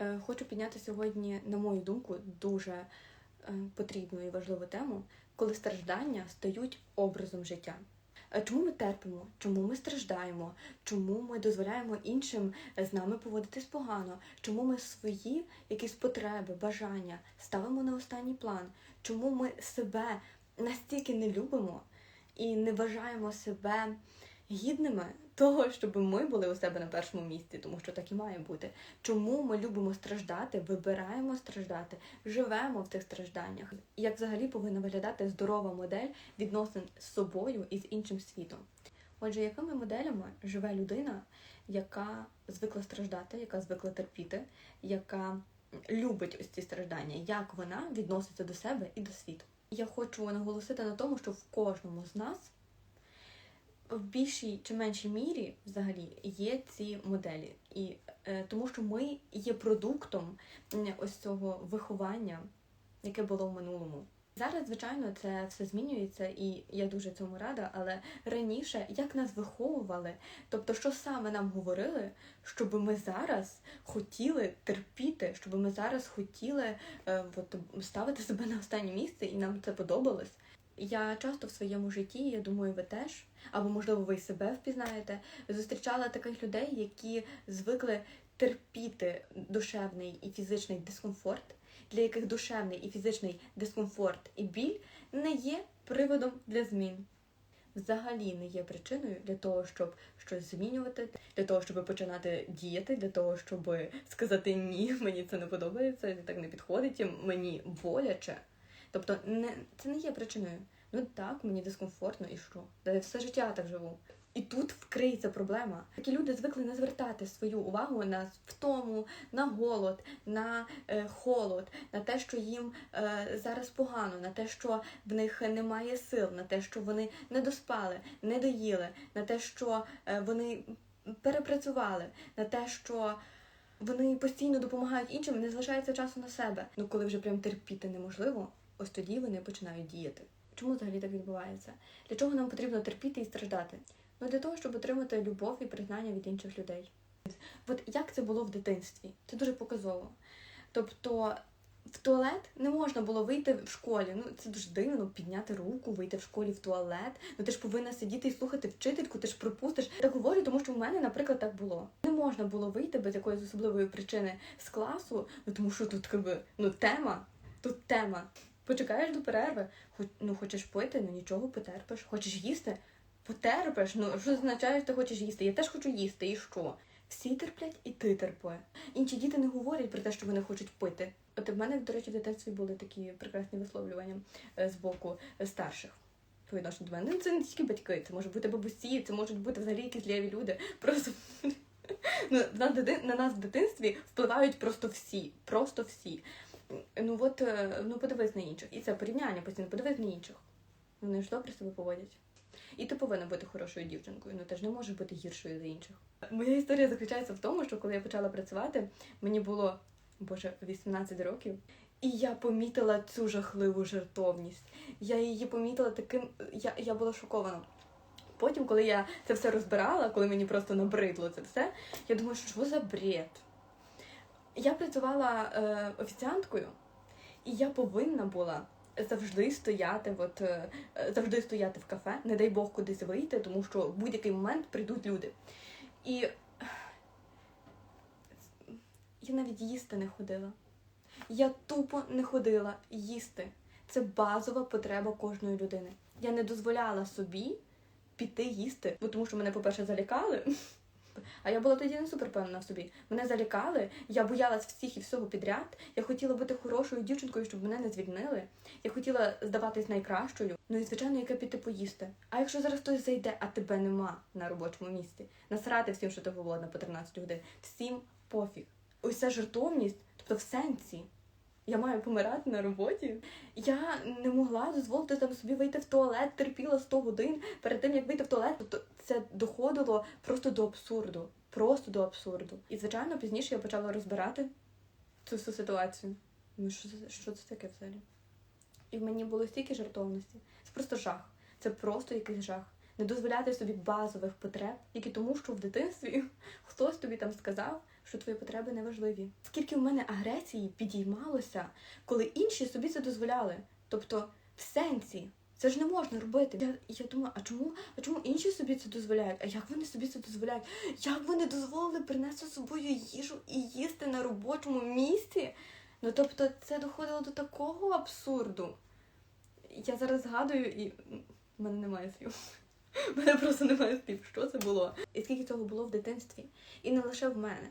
Е, Хочу підняти сьогодні, на мою думку, дуже е, потрібну і важливу тему, коли страждання стають образом життя. Е, Чому ми терпимо? Чому ми страждаємо? Чому ми дозволяємо іншим з нами поводитись погано? Чому ми свої якісь потреби, бажання ставимо на останній план? Чому ми себе настільки не любимо і не вважаємо себе гідними того, щоб ми були у себе на першому місці, тому що так і має бути. Чому ми любимо страждати, вибираємо страждати, живемо в цих стражданнях? Як взагалі повинна виглядати здорова модель відносин з собою і з іншим світом? Отже, якими моделями живе людина, яка звикла страждати, яка звикла терпіти, яка любить ось ці страждання, як вона відноситься до себе і до світу? Я хочу наголосити на тому, що в кожному з нас в більшій чи меншій мірі взагалі є ці моделі, і е, тому що ми є продуктом ось цього виховання, яке було в минулому. Зараз, звичайно, це все змінюється, і я дуже цьому рада. Але раніше як нас виховували, тобто, що саме нам говорили, щоб ми зараз хотіли терпіти, щоб ми зараз хотіли е, от, ставити себе на останнє місце, і нам це подобалось. Я часто в своєму житті, я думаю, ви теж, або можливо ви себе впізнаєте, зустрічала таких людей, які звикли терпіти душевний і фізичний дискомфорт, для яких душевний і фізичний дискомфорт і біль не є приводом для змін. Взагалі не є причиною для того, щоб щось змінювати, для того, щоб починати діяти, для того, щоб сказати ні, мені це не подобається, це так не підходить, мені боляче. Тобто, не, це не є причиною. Ну так, мені дискомфортно і що? Та я все життя так живу. І тут вкриється проблема. Такі люди звикли не звертати свою увагу на втому, на голод, на е, холод, на те, що їм е, зараз погано, на те, що в них немає сил, на те, що вони не доспали, не доїли, на те, що е, вони перепрацювали, на те, що вони постійно допомагають іншим, не залишається часу на себе. Ну коли вже прям терпіти неможливо, ось тоді вони починають діяти. Чому взагалі так відбувається? Для чого нам потрібно терпіти і страждати? Ну для того, щоб отримати любов і признання від інших людей. От як це було в дитинстві? Це дуже показово. Тобто в туалет не можна було вийти в школі. Ну це дуже дивно, підняти руку, вийти в школі в туалет. Ну ти ж повинна сидіти і слухати вчительку, ти ж пропустиш. Я так говорю, тому що в мене, наприклад, так було. Не можна було вийти без якоїсь особливої причини з класу, ну тому що тут якби, ну тема, тут тема. Почекаєш до перерви, хоч ну хочеш пити, ну нічого потерпиш. Хочеш їсти, потерпиш. Ну що означає, що ти хочеш їсти? Я теж хочу їсти, і що? Всі терплять, і ти терпи. Інші діти не говорять про те, що вони хочуть пити. От в мене, до речі, в дитинстві були такі прекрасні висловлювання е, з боку старших. По до мене. Ну, це не тільки батьки, це можуть бути бабусі, це можуть бути взагалі якісь ліві люди. Просто ну, на нас в дитинстві впливають просто всі. Просто всі. Ну от, е, ну подивись на інших. І це порівняння постійно, подивись на інших. Вони ж добре себе поводять. І ти повинна бути хорошою дівчинкою, ну ти ж не можеш бути гіршою за інших. Моя історія заключається в тому, що коли я почала працювати, мені було боже 18 років, і я помітила цю жахливу жертовність. Я її помітила таким. Я, я була шокована. Потім, коли я це все розбирала, коли мені просто набридло це все, я думаю, що за бред? Я працювала е, офіціанткою, і я повинна була завжди стояти, от, е, завжди стояти в кафе, не дай Бог кудись вийти, тому що в будь-який момент прийдуть люди. І я навіть їсти не ходила. Я тупо не ходила їсти. Це базова потреба кожної людини. Я не дозволяла собі піти їсти, бо тому що мене, по-перше, залякали. А я була тоді не супер певна в собі. Мене залякали, я боялась всіх і всього підряд. Я хотіла бути хорошою дівчинкою, щоб мене не звільнили. Я хотіла здаватись найкращою. Ну і звичайно, яке піти поїсти. А якщо зараз хтось зайде, а тебе нема на робочому місці, насрати всім, що ти голодна по 13 годин. Всім пофіг. Ця жертовність, тобто в сенсі. Я маю помирати на роботі. Я не могла дозволити там собі вийти в туалет, терпіла 100 годин перед тим, як вийти в туалет. Тобто це доходило просто до абсурду. Просто до абсурду. І, звичайно, пізніше я почала розбирати цю всю ситуацію. Ну, що, це- що це таке взагалі? І в мені було стільки жартовності. Це просто жах. Це просто якийсь жах. Не дозволяти собі базових потреб, тільки тому, що в дитинстві хтось тобі там сказав, що твої потреби не важливі. Скільки в мене агресії підіймалося, коли інші собі це дозволяли. Тобто, в сенсі, це ж не можна робити. Я, я думаю, а чому, а чому інші собі це дозволяють? А як вони собі це дозволяють? Як вони дозволили принести з собою їжу і їсти на робочому місці? Ну тобто, це доходило до такого абсурду. Я зараз згадую і в мене немає слів. У мене просто немає слів, що це було. І скільки цього було в дитинстві. І не лише в мене.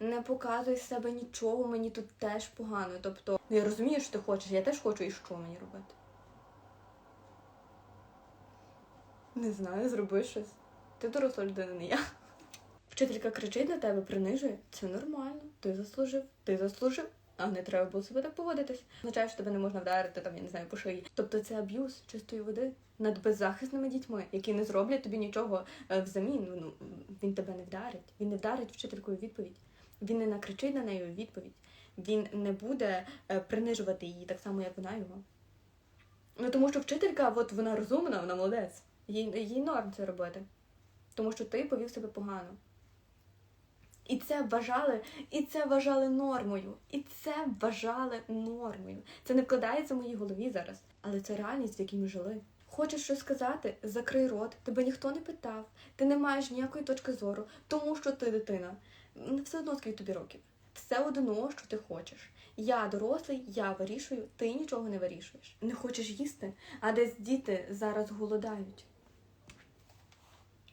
Не показуй з себе нічого, мені тут теж погано. Тобто, ну я розумію, що ти хочеш, я теж хочу, і що мені робити. Не знаю, зроби щось. Ти доросла людина, не я. Вчителька кричить на тебе, принижує. Це нормально. Ти заслужив, ти заслужив. А не треба було себе так поводитись. Означає, що тебе не можна вдарити, там, я не знаю, по шиї. Тобто це аб'юз чистої води над беззахисними дітьми, які не зроблять тобі нічого е, взамін. Ну, він тебе не вдарить. Він не вдарить вчителькою відповідь. Він не накричить на неї у відповідь. Він не буде е, принижувати її так само, як вона його. Ну тому що вчителька, от вона розумна, вона молодець. Їй, їй норм це робити. Тому що ти повів себе погано. І це вважали, і це вважали нормою. І це вважали нормою. Це не вкладається в моїй голові зараз, але це реальність, в якій ми жили. Хочеш щось сказати? Закрий рот, тебе ніхто не питав, ти не маєш ніякої точки зору, тому що ти дитина. Ну, Все одно скільки тобі років. Все одно, що ти хочеш. Я дорослий, я вирішую, ти нічого не вирішуєш. Не хочеш їсти, а десь діти зараз голодають.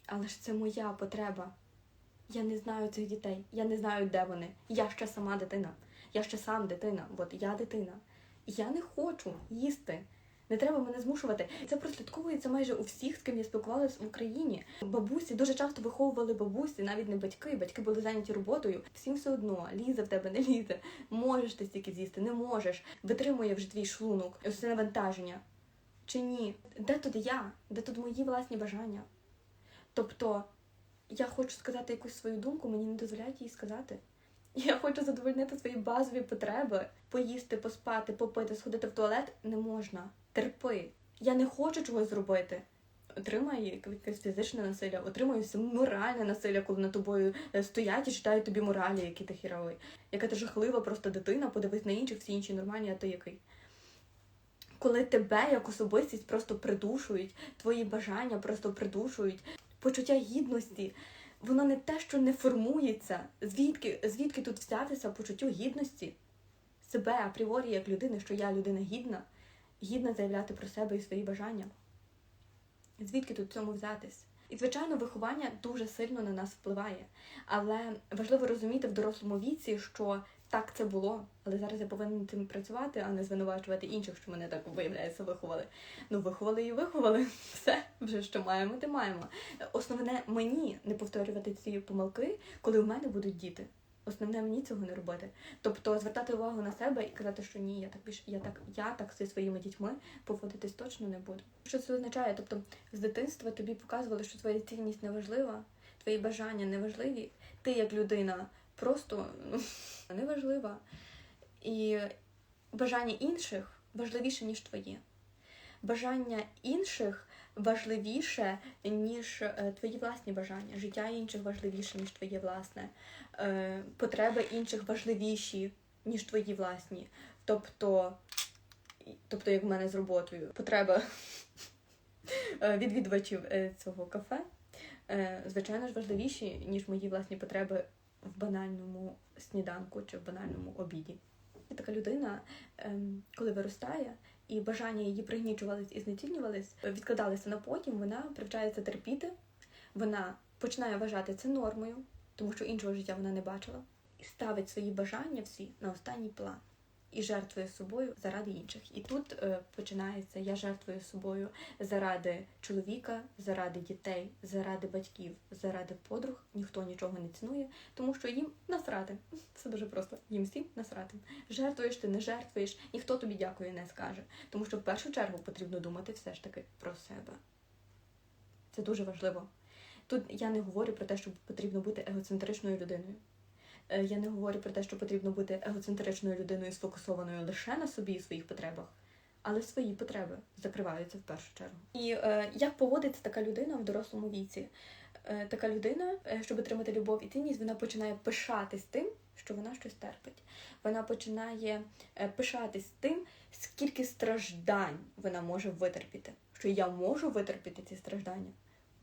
Але ж це моя потреба. Я не знаю цих дітей, я не знаю, де вони. Я ще сама дитина. Я ще сам дитина, от я дитина. Я не хочу їсти. Не треба мене змушувати. Це прослідковується майже у всіх, з ким я спілкувалася в Україні. Бабусі дуже часто виховували бабусі, навіть не батьки. Батьки були зайняті роботою. Всім все одно лізе в тебе, не лізе. Можеш ти стільки з'їсти, не можеш. Витримує вже твій шлунок, ось це навантаження. Чи ні? Де тут я? Де тут мої власні бажання? Тобто я хочу сказати якусь свою думку, мені не дозволяють її сказати. Я хочу задовольнити свої базові потреби, поїсти, поспати, попити, сходити в туалет не можна. Терпи. Я не хочу чогось зробити. Отримай якесь фізичне насилля, отримай моральне насилля, коли над тобою е, стоять і читають тобі моралі, які ти хіровий. Яка ти жахлива просто дитина, подивись на інших, всі інші нормальні, а ти який. Коли тебе як особистість просто придушують, твої бажання просто придушують, почуття гідності, воно не те, що не формується. Звідки звідки тут взятися почуттю гідності? Себе апріорі як людини, що я людина гідна, гідна заявляти про себе і свої бажання. Звідки тут цьому взятись? І, звичайно, виховання дуже сильно на нас впливає. Але важливо розуміти в дорослому віці, що так це було, але зараз я повинен цим працювати, а не звинувачувати інших, що мене так виявляється, виховали. Ну, виховали і виховали. Все, вже що маємо, те маємо. Основне мені не повторювати ці помилки, коли в мене будуть діти. Основне мені цього не робити. Тобто звертати увагу на себе і казати, що ні, я так більше я так, я так зі своїми дітьми поводитись точно не буду. Що це означає? Тобто з дитинства тобі показували, що твоя цінність не важлива, твої бажання не важливі. Ти як людина просто ну, неважлива. І бажання інших важливіше, ніж твоє. Бажання інших важливіше, ніж е, твої власні бажання. Життя інших важливіше, ніж твоє власне. Е, потреби інших важливіші, ніж твої власні. Тобто, тобто як в мене з роботою, потреба е, відвідувачів цього кафе, звичайно ж, важливіші, ніж мої власні потреби в банальному сніданку чи в банальному обіді. Така людина, ем, коли виростає, і бажання її пригнічувались і знецінювались, відкладалися на потім, вона привчається терпіти, вона починає вважати це нормою, тому що іншого життя вона не бачила, і ставить свої бажання всі на останній план. І жертвує собою заради інших. І тут е, починається я жертвую собою заради чоловіка, заради дітей, заради батьків, заради подруг. Ніхто нічого не цінує, тому що їм насрати. Це дуже просто. Їм всім насрати. Жертвуєш ти, не жертвуєш, ніхто тобі дякую не скаже. Тому що в першу чергу потрібно думати все ж таки про себе. Це дуже важливо. Тут я не говорю про те, що потрібно бути егоцентричною людиною. Е, Я не говорю про те, що потрібно бути егоцентричною людиною, сфокусованою лише на собі і своїх потребах, але свої потреби закриваються в першу чергу. І е, як поводиться така людина в дорослому віці? е, така людина, е, щоб отримати любов і цінність, вона починає пишатись тим, що вона щось терпить. Вона починає е, пишатись тим, скільки страждань вона може витерпіти. Що я можу витерпіти ці страждання,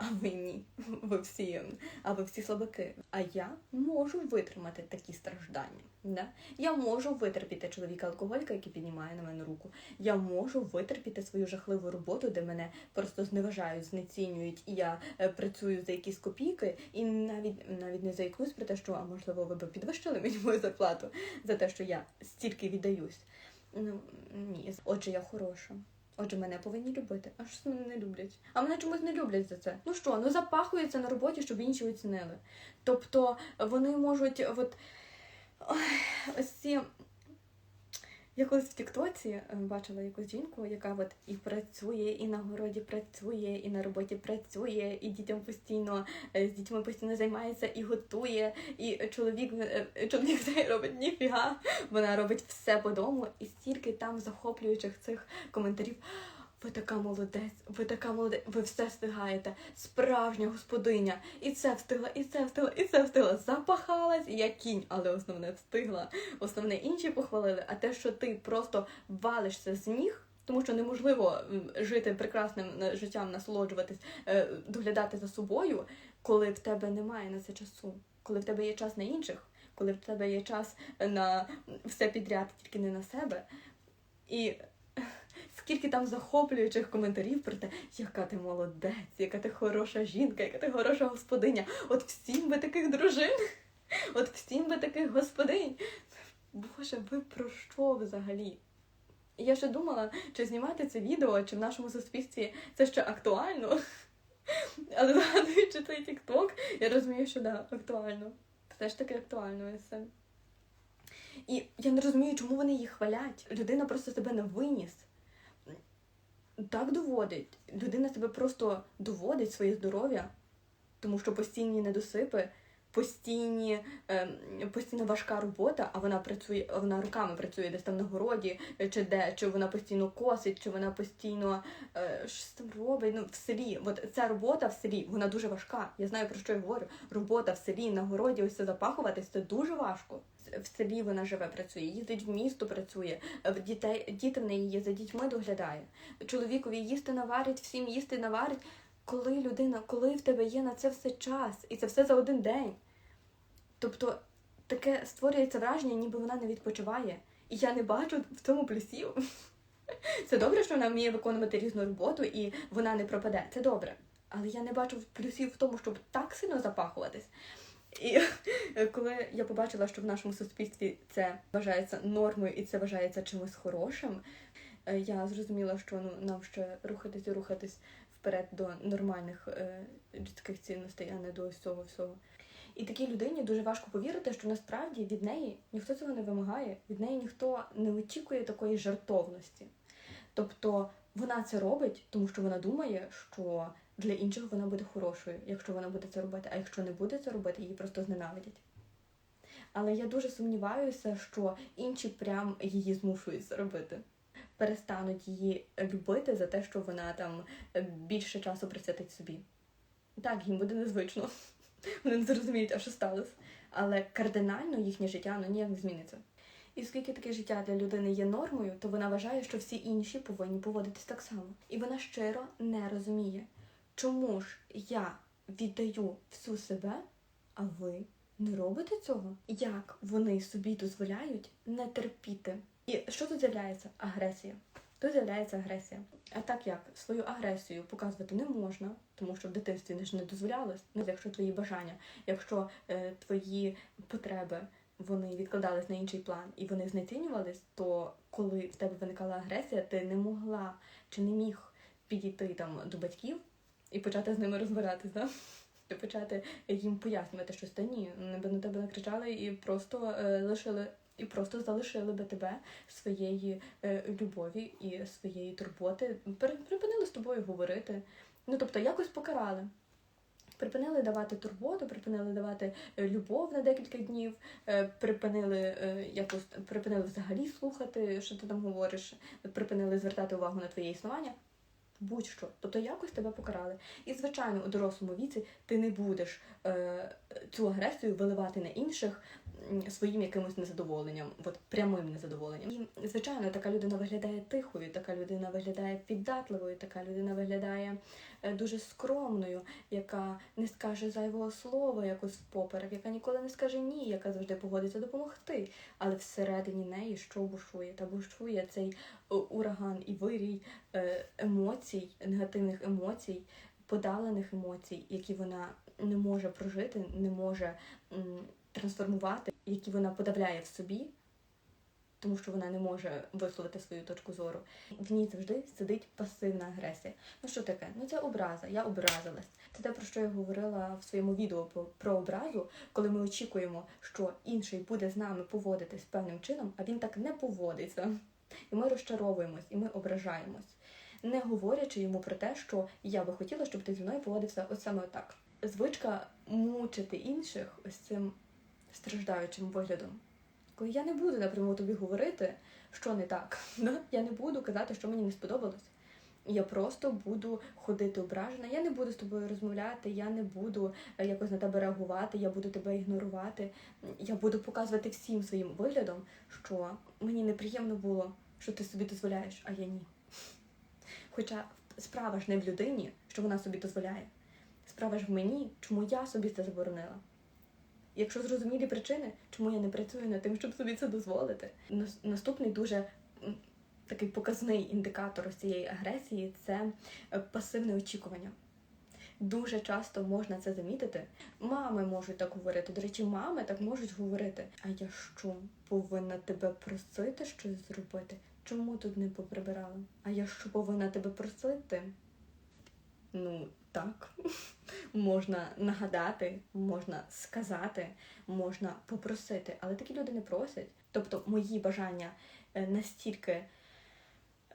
а ви ні. Ви всі, а ви всі слабаки. А я можу витримати такі страждання. Да? Я можу витерпіти чоловіка алкоголька, який піднімає на мене руку. Я можу витерпіти свою жахливу роботу, де мене просто зневажають, знецінюють, і я е, працюю за якісь копійки, і навіть навіть не заікнусь про те, що а можливо ви б підвищили мені мою зарплату за те, що я стільки віддаюсь. Ну ні, отже, я хороша. Отже, мене повинні любити. А що мене не люблять? А мене чомусь не люблять за це. Ну що, ну запахується на роботі, щоб інші оцінили. Тобто вони можуть от ось ці. Я колись в Тіктоці е, бачила якусь жінку, яка от і працює, і на городі працює, і на роботі працює, і дітям постійно е, з дітьми постійно займається і готує. І чоловік е, чоловік не робить ніфіга. Вона робить все по дому, і стільки там захоплюючих цих коментарів. Ви така молодець, ви така молодець, ви все встигаєте. Справжня господиня. І це встигла, і це встигла, і це встигла. Запахалась, як кінь, але основне встигла. Основне інші похвалили. А те, що ти просто валишся з ніг, тому що неможливо жити прекрасним е, життям, насолоджуватись, е, доглядати за собою, коли в тебе немає на це часу, коли в тебе є час на інших, коли в тебе є час на все підряд, тільки не на себе. І скільки там захоплюючих коментарів про те, яка ти молодець, яка ти хороша жінка, яка ти хороша господиня. От всім би таких дружин, от всім би таких господинь. Боже, ви про що взагалі? Я ще думала, чи знімати це відео, чи в нашому суспільстві це ще актуально. Але згадуючи цей тікток, я розумію, що да, актуально. Все ж таки актуально все. І я не розумію, чому вони її хвалять. Людина просто себе не виніс. Так доводить. Людина себе просто доводить своє здоров'я, тому що постійні недосипи, постійні, ем, постійно важка робота, а вона працює, вона руками працює десь там на городі, е, чи де, чи вона постійно косить, чи вона постійно е, щось там робить. Ну, в селі. От ця робота в селі, вона дуже важка. Я знаю про що я говорю. Робота в селі на городі, ось це запахуватись, це дуже важко. В селі вона живе, працює, їздить в місто, працює, дітей, діти в неї є, за дітьми доглядає. Чоловікові їсти наварить, всім їсти наварить. Коли людина, коли в тебе є на це все час, і це все за один день. Тобто таке створюється враження, ніби вона не відпочиває. І я не бачу в цьому плюсів. Це добре, що вона вміє виконувати різну роботу і вона не пропаде. Це добре. Але я не бачу плюсів в тому, щоб так сильно запахуватись. І коли я побачила, що в нашому суспільстві це вважається нормою і це вважається чимось хорошим, е, я зрозуміла, що ну нам ще рухатись і рухатись вперед до нормальних е, людських цінностей, а не до ось цього всього. І такій людині дуже важко повірити, що насправді від неї ніхто цього не вимагає, від неї ніхто не очікує такої жартовності. Тобто вона це робить, тому що вона думає, що для інших вона буде хорошою, якщо вона буде це робити, а якщо не буде це робити, її просто зненавидять. Але я дуже сумніваюся, що інші прям її змушують це робити. Перестануть її любити за те, що вона там більше часу присвятить собі. Так, їм буде незвично. Вони не зрозуміють, а що сталося. Але кардинально їхнє життя ну, ніяк не зміниться. І оскільки таке життя для людини є нормою, то вона вважає, що всі інші повинні поводитись так само. І вона щиро не розуміє, чому ж я віддаю всю себе, а ви не робите цього? Як вони собі дозволяють не терпіти? І що тут з'являється? Агресія. Тут з'являється агресія. А так як свою агресію показувати не можна, тому що в дитинстві не ж не дозволялось. Ну, якщо твої бажання, якщо е, твої потреби вони відкладались на інший план і вони знецінювались, то коли в тебе виникала агресія, ти не могла чи не міг підійти там до батьків і почати з ними розбиратись, да? почати їм пояснювати щось та ні, би на тебе накричали і просто е, лишили. І просто залишили би тебе своєї е, любові і своєї турботи, припинили з тобою говорити. Ну тобто якось покарали. Припинили давати турботу, припинили давати е, любов на декілька днів, е, припинили е, якось припинили взагалі слухати, що ти там говориш, припинили звертати увагу на твоє існування. Будь-що. Тобто якось тебе покарали. І, звичайно, у дорослому віці ти не будеш е, цю агресію виливати на інших своїм якимось незадоволенням, от прямим незадоволенням. І, звичайно, така людина виглядає тихою, така людина виглядає піддатливою, така людина виглядає е, дуже скромною, яка не скаже зайвого слова якось впоперек, яка ніколи не скаже ні, яка завжди погодиться допомогти. Але всередині неї що бушує? Та бушує цей е, ураган і вирій е, емоцій, негативних емоцій, подалених емоцій, які вона не може прожити, не може трансформувати, які вона подавляє в собі, тому що вона не може висловити свою точку зору. В ній завжди сидить пасивна агресія. Ну що таке? Ну це образа. Я образилась. Це те, про що я говорила в своєму відео про, образу, коли ми очікуємо, що інший буде з нами поводитись певним чином, а він так не поводиться. І ми розчаровуємось, і ми ображаємось, не говорячи йому про те, що я би хотіла, щоб ти зі мною поводився ось саме так. Звичка мучити інших ось цим страждаючим виглядом. Коли я не буду напряму тобі говорити, що не так. Я не буду казати, що мені не сподобалось. Я просто буду ходити ображена, я не буду з тобою розмовляти, я не буду е, якось на тебе реагувати, я буду тебе ігнорувати. Я буду показувати всім своїм виглядом, що мені неприємно було, що ти собі дозволяєш, а я ні. Хоча справа ж не в людині, що вона собі дозволяє. Справа ж в мені, чому я собі це заборонила. Якщо зрозумілі причини, чому я не працюю над тим, щоб собі це дозволити. Наступний дуже такий показний індикатор ось цієї агресії це е, пасивне очікування. Дуже часто можна це замітити. Мами можуть так говорити. До речі, мами так можуть говорити. А я що, повинна тебе просити щось зробити? Чому тут не поприбирала? А я що повинна тебе просити? Ну, так. можна нагадати, можна сказати, можна попросити, але такі люди не просять. Тобто мої бажання е, настільки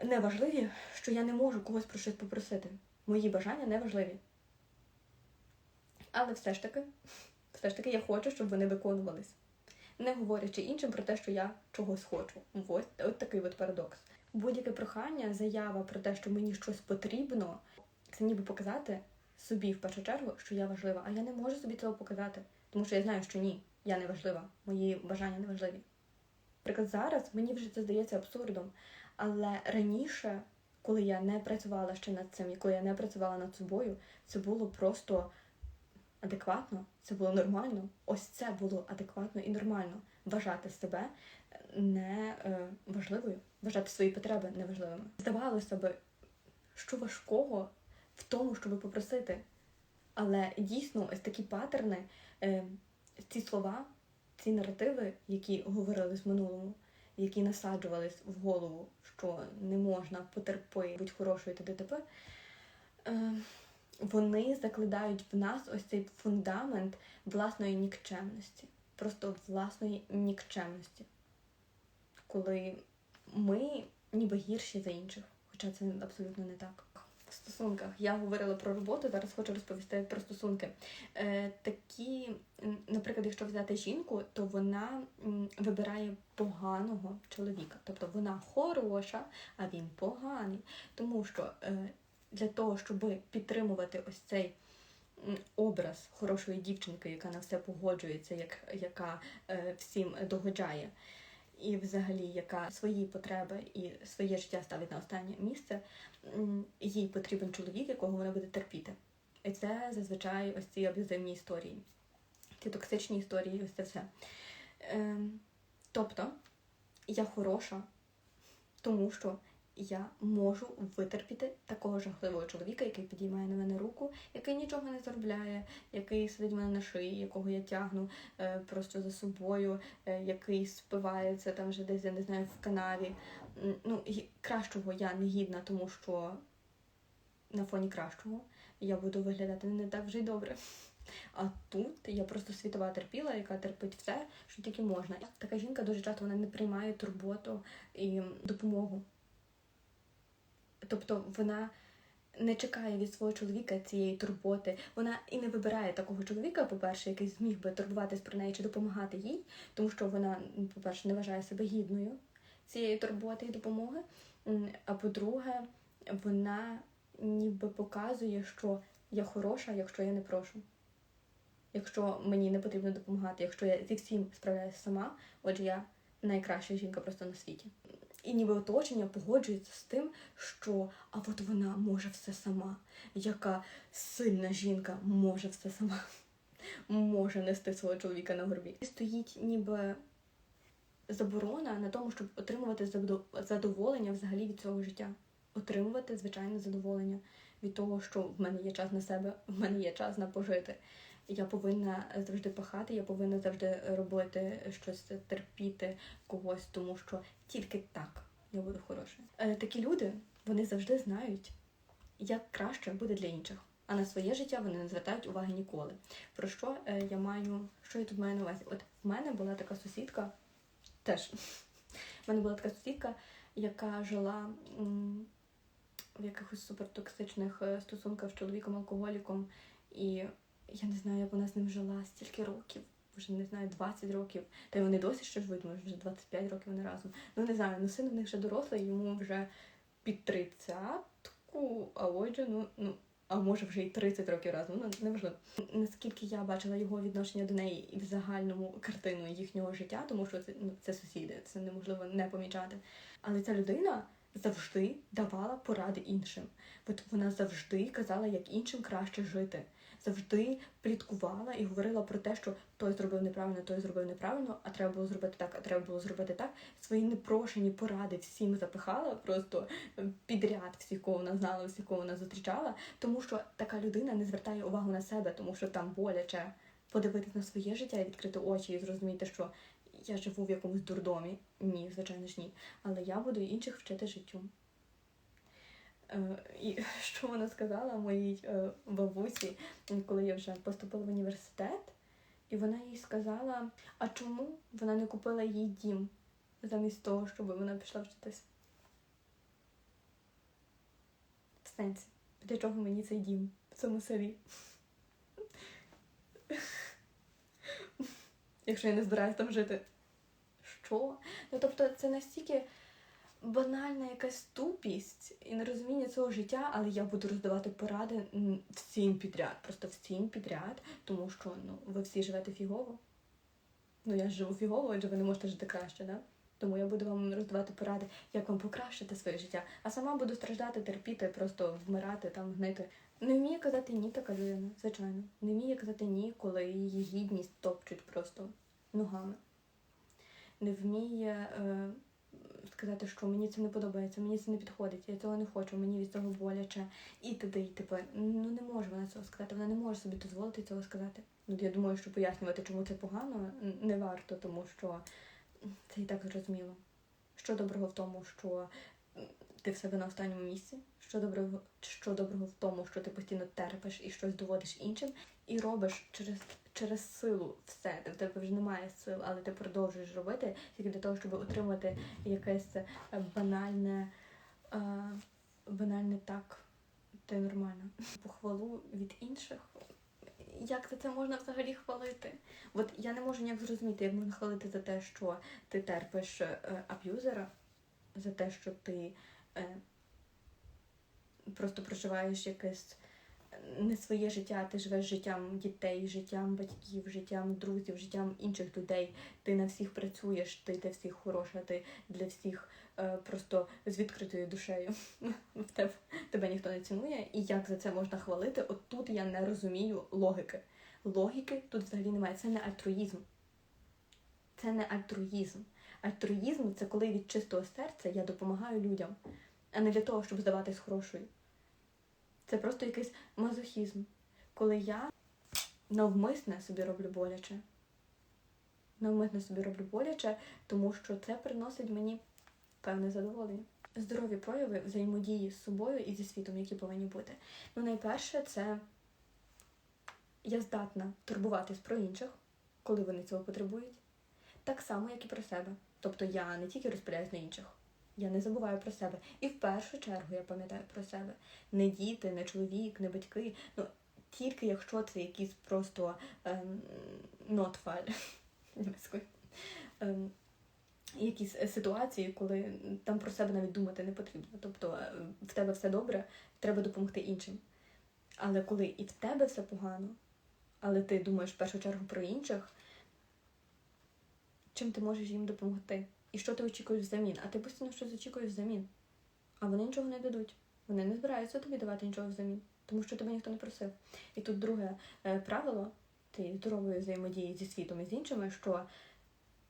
неважливі, що я не можу когось про щось попросити. Мої бажання неважливі. Але все ж таки, все ж таки я хочу, щоб вони виконувались. Не говорячи іншим про те, що я чогось хочу. Ось от такий от парадокс. Будь-яке прохання, заява про те, що мені щось потрібно, це ніби показати собі в першу чергу, що я важлива. А я не можу собі цього показати, тому що я знаю, що ні, я не важлива, мої бажання не важливі. Наприклад, зараз мені вже це здається абсурдом, але раніше, коли я не працювала ще над цим, і коли я не працювала над собою, це було просто адекватно, це було нормально. Ось це було адекватно і нормально вважати себе не е, важливою, вважати свої потреби неважливими. Здавалося би, що важкого в тому, щоб попросити. Але дійсно, ось такі паттерни, е, ці слова, ці наративи, які говорили в минулому, які насаджувались в голову, що не можна потерпи, будь хорошою та ДТП, е, вони закладають в нас ось цей фундамент власної нікчемності, просто власної нікчемності, коли ми ніби гірші за інших, хоча це абсолютно не так. Стосунках я говорила про роботу, зараз хочу розповісти про стосунки. Е, такі, наприклад, якщо взяти жінку, то вона вибирає поганого чоловіка. Тобто вона хороша, а він поганий. Тому що е, для того, щоб підтримувати ось цей образ хорошої дівчинки, яка на все погоджується, як, яка е, всім догоджає, і взагалі, яка свої потреби і своє життя ставить на останнє місце, їй потрібен чоловік, якого вона буде терпіти. І це зазвичай ось ці аб'юзивні історії, ці токсичні історії, ось це все. Ем, тобто, я хороша, тому що я можу витерпіти такого жахливого чоловіка, який підіймає на мене руку, який нічого не заробляє, який сидить в мене на шиї, якого я тягну е, просто за собою, е, який спивається там вже десь, я не знаю, в канаві. Ну, кращого я не гідна, тому що на фоні кращого я буду виглядати не так вже й добре. А тут я просто світова терпіла, яка терпить все, що тільки можна. Така жінка дуже часто вона не приймає турботу і допомогу. Тобто вона не чекає від свого чоловіка цієї турботи. Вона і не вибирає такого чоловіка, по-перше, який зміг би турбуватись про неї чи допомагати їй, тому що вона, по-перше, не вважає себе гідною цієї турботи і допомоги. А по-друге, вона ніби показує, що я хороша, якщо я не прошу. Якщо мені не потрібно допомагати, якщо я зі всім справляюся сама, отже, я найкраща жінка просто на світі. І ніби оточення погоджується з тим, що а от вона може все сама, яка сильна жінка може все сама, може нести свого чоловіка на горбі. І стоїть ніби заборона на тому, щоб отримувати задоволення взагалі від цього життя. Отримувати звичайне задоволення від того, що в мене є час на себе, в мене є час на пожити. Я повинна завжди пахати, я повинна завжди робити щось, терпіти когось, тому що тільки так я буду хорошою. Е, Такі люди вони завжди знають, як краще буде для інших. А на своє життя вони не звертають уваги ніколи. Про що е, я маю, що я тут маю на увазі? От в мене була така сусідка, теж в мене була така сусідка, яка жила в якихось супертоксичних е, стосунках з чоловіком-алкоголіком. І я не знаю, як вона з ним жила стільки років, вже не знаю, 20 років. Та й вони досі ще живуть, може вже 25 років вони разом. Ну не знаю, ну син в них вже дорослий, йому вже під тридцятку, а отже, ну, ну, а може вже й 30 років разом, ну неважливо. Наскільки я бачила його відношення до неї і в загальному картину їхнього життя, тому що це, ну, це сусіди, це неможливо не помічати. Але ця людина завжди давала поради іншим. От вона завжди казала, як іншим краще жити. Завжди пліткувала і говорила про те, що той зробив неправильно, той зробив неправильно, а треба було зробити так, а треба було зробити так. Свої непрошені поради всім запихала, просто підряд всіх, кого вона знала, всіх, кого вона зустрічала, тому що така людина не звертає увагу на себе, тому що там боляче подивитись на своє життя і відкрити очі і зрозуміти, що я живу в якомусь дурдомі. Ні, звичайно ж ні. Але я буду інших вчити життю. Е, І що вона сказала моїй е, бабусі, коли я вже поступила в університет, і вона їй сказала, а чому вона не купила їй дім замість того, щоб вона пішла вчитись? В сенсі, для чого мені цей дім в цьому селі? Якщо я не збираюся там жити. Що? Ну тобто це настільки банальна якась тупість і нерозуміння цього життя, але я буду роздавати поради всім підряд, просто всім підряд, тому що ну, ви всі живете фігово. Ну, я живу фігово, адже ви не можете жити краще, да? Тому я буду вам роздавати поради, як вам покращити своє життя, а сама буду страждати, терпіти, просто вмирати, там, гнити. Не вміє казати ні така людина, звичайно. Не вміє казати ні, коли її гідність топчуть просто ногами. Не вміє е, сказати, що мені це не подобається, мені це не підходить, я цього не хочу, мені від цього боляче. І т.д. і т.п. Ну не може вона цього сказати, вона не може собі дозволити цього сказати. Ну, я думаю, що пояснювати, чому це погано, не варто, тому що це і так зрозуміло. Що доброго в тому, що ти в себе на останньому місці? Що доброго, що доброго в тому, що ти постійно терпиш і щось доводиш іншим, і робиш через, через силу все. Ти- В тебе вже немає сил, але ти продовжуєш робити тільки для того, щоб отримати якесь е, банальне, е, банальне так. Ти нормально. Похвалу від інших. Як за це можна взагалі хвалити? От я не можу ніяк зрозуміти, як можна хвалити за те, що ти терпиш е, аб'юзера, за те, що ти просто проживаєш якесь не своє життя, ти живеш життям дітей, життям батьків, життям друзів, життям інших людей. Ти на всіх працюєш, ти для всіх хороша, ти для всіх е, просто з відкритою душею. Тебе ніхто не цінує. І як за це можна хвалити? От тут я не розумію логіки. Логіки тут взагалі немає. Це не альтруїзм. Це не альтруїзм. Альтруїзм це коли від чистого серця я допомагаю людям, а не для того, щоб здаватись хорошою. Це просто якийсь мазохізм, коли я навмисне собі роблю боляче. Навмисне собі роблю боляче, тому що це приносить мені певне задоволення. Здорові прояви взаємодії з собою і зі світом, які повинні бути. Ну, найперше, це я здатна турбуватись про інших, коли вони цього потребують, так само, як і про себе. Тобто я не тільки розпиляюсь на інших, я не забуваю про себе. І в першу чергу я пам'ятаю про себе. Не діти, не чоловік, не батьки. Ну, тільки якщо це якісь просто ем, нотфаль німецькою. Ем, якісь е, ситуації, коли там про себе навіть думати не потрібно. Тобто е, в тебе все добре, треба допомогти іншим. Але коли і в тебе все погано, але ти думаєш в першу чергу про інших, чим ти можеш їм допомогти? І що ти очікуєш взамін? А ти постійно щось очікуєш взамін. А вони нічого не дадуть. Вони не збираються тобі давати нічого взамін, тому що тебе ніхто не просив. І тут друге е, правило тієї здорової взаємодії зі світом і з іншими, що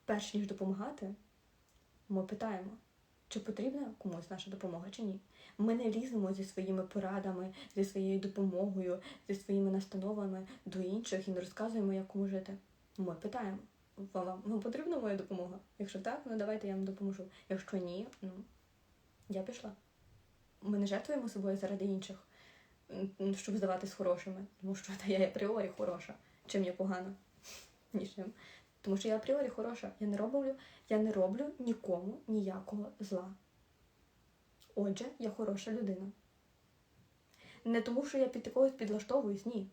перш ніж допомагати, ми питаємо, чи потрібна комусь наша допомога, чи ні. Ми не ліземо зі своїми порадами, зі своєю допомогою, зі своїми настановами до інших і не розказуємо, як кому жити. Ми питаємо. Вам, вам потрібна моя допомога? Якщо так, ну давайте я вам допоможу. Якщо ні, ну я пішла. Ми не жертвуємо собою заради інших, щоб здаватись хорошими, тому що та я апріорі хороша. Чим я погана? Нічим. Тому що я апріорі хороша. Я не роблю, я не роблю нікому ніякого зла. Отже, я хороша людина. Не тому, що я під когось підлаштовуюсь, ні.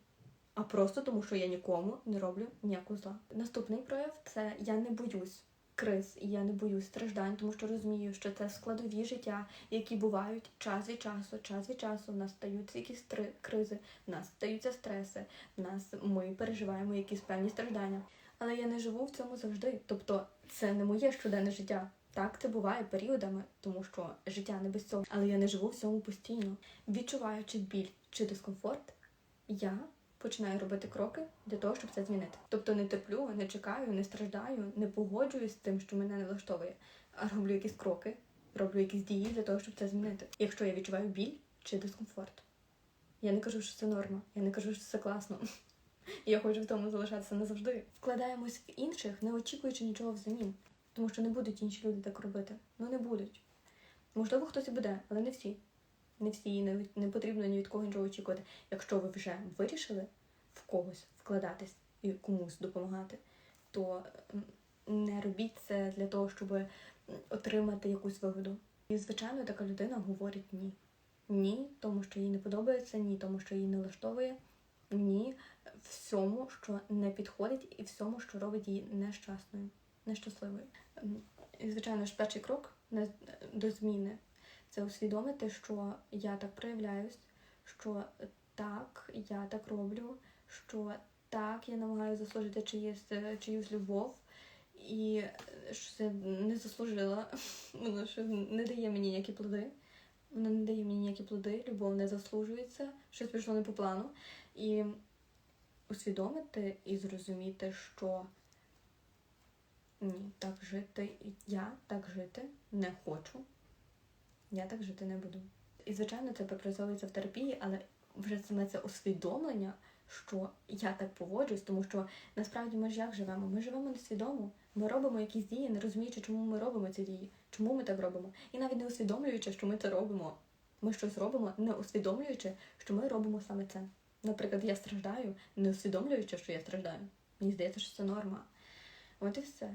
А просто тому, що я нікому не роблю ніякого зла. Наступний прояв це я не боюсь криз, і я не боюсь страждань, тому що розумію, що це складові життя, які бувають час від часу, час від часу. В нас стаються якісь три- кризи, в нас стаються стреси, в нас ми переживаємо якісь певні страждання. Але я не живу в цьому завжди. Тобто це не моє щоденне життя. Так, це буває періодами, тому що життя не без цього. Але я не живу в цьому постійно. Відчуваючи біль чи дискомфорт, я починаю робити кроки для того, щоб це змінити. Тобто не терплю, не чекаю, не страждаю, не погоджуюсь з тим, що мене не влаштовує, а роблю якісь кроки, роблю якісь дії для того, щоб це змінити. Якщо я відчуваю біль чи дискомфорт. Я не кажу, що це норма, я не кажу, що це класно. Я хочу в тому залишатися назавжди. Вкладаємось в інших, не очікуючи нічого взамін. Тому що не будуть інші люди так робити. Ну не будуть. Можливо, хтось і буде, але не всі. Не всі, не, не потрібно ні від кого нічого очікувати. Якщо ви вже вирішили в когось вкладатись і комусь допомагати, то не робіть це для того, щоб отримати якусь вигоду. І, звичайно, така людина говорить ні. Ні, тому що їй не подобається, ні, тому що її не влаштовує, ні всьому, що не підходить, і всьому, що робить її нещасною, нещасливою. І, звичайно ж, перший крок до зміни це усвідомити, що я так проявляюсь, що так, я так роблю, що так, я намагаюся заслужити чиїсь, чиюсь любов, і що це не заслужила, воно що не дає мені ніякі плоди. Вона не дає мені ніякі плоди, любов не заслужується, щось пішло не по плану. І усвідомити і зрозуміти, що ні, так жити, я так жити не хочу. Я так жити не буду. І, звичайно, це пропрацьовується в терапії, але вже саме це усвідомлення, що я так поводжусь, тому що насправді ми ж як живемо? Ми живемо несвідомо. Ми робимо якісь дії, не розуміючи, чому ми робимо ці дії, чому ми так робимо. І навіть не усвідомлюючи, що ми це робимо. Ми щось робимо, не усвідомлюючи, що ми робимо саме це. Наприклад, я страждаю, не усвідомлюючи, що я страждаю. Мені здається, що це норма. От і все.